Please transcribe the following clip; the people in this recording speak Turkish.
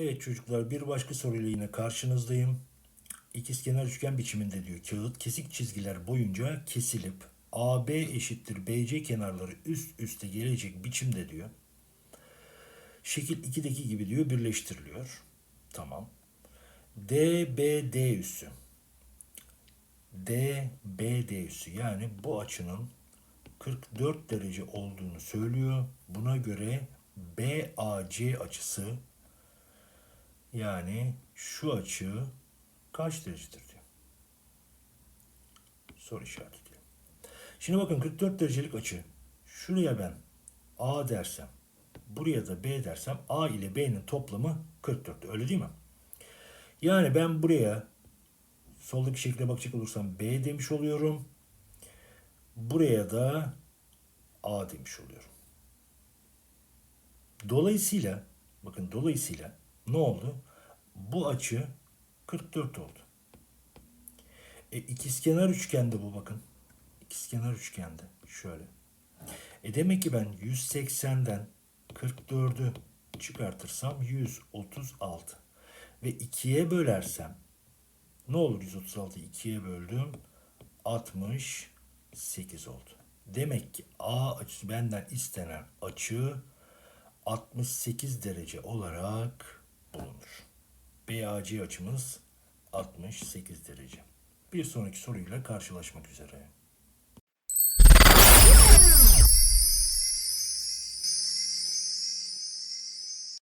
Evet çocuklar bir başka soruyla yine karşınızdayım. İkizkenar üçgen biçiminde diyor kağıt kesik çizgiler boyunca kesilip AB eşittir BC kenarları üst üste gelecek biçimde diyor. Şekil 2'deki gibi diyor birleştiriliyor. Tamam. DBD üssü. DBD üssü yani bu açının 44 derece olduğunu söylüyor. Buna göre BAC açısı yani şu açı kaç derecedir diyor. Soru işareti diyor. Şimdi bakın 44 derecelik açı. Şuraya ben A dersem, buraya da B dersem A ile B'nin toplamı 44. Öyle değil mi? Yani ben buraya soldaki şekle bakacak olursam B demiş oluyorum. Buraya da A demiş oluyorum. Dolayısıyla bakın dolayısıyla ne oldu? Bu açı 44 oldu. E, ikizkenar üçgende bu bakın. İkizkenar üçgende şöyle. E demek ki ben 180'den 44'ü çıkartırsam 136 ve 2'ye bölersem ne olur 136'yı 2'ye böldüm 68 oldu. Demek ki A açısı benden istenen açı 68 derece olarak bulunur. BAC açımız 68 derece. Bir sonraki soruyla karşılaşmak üzere.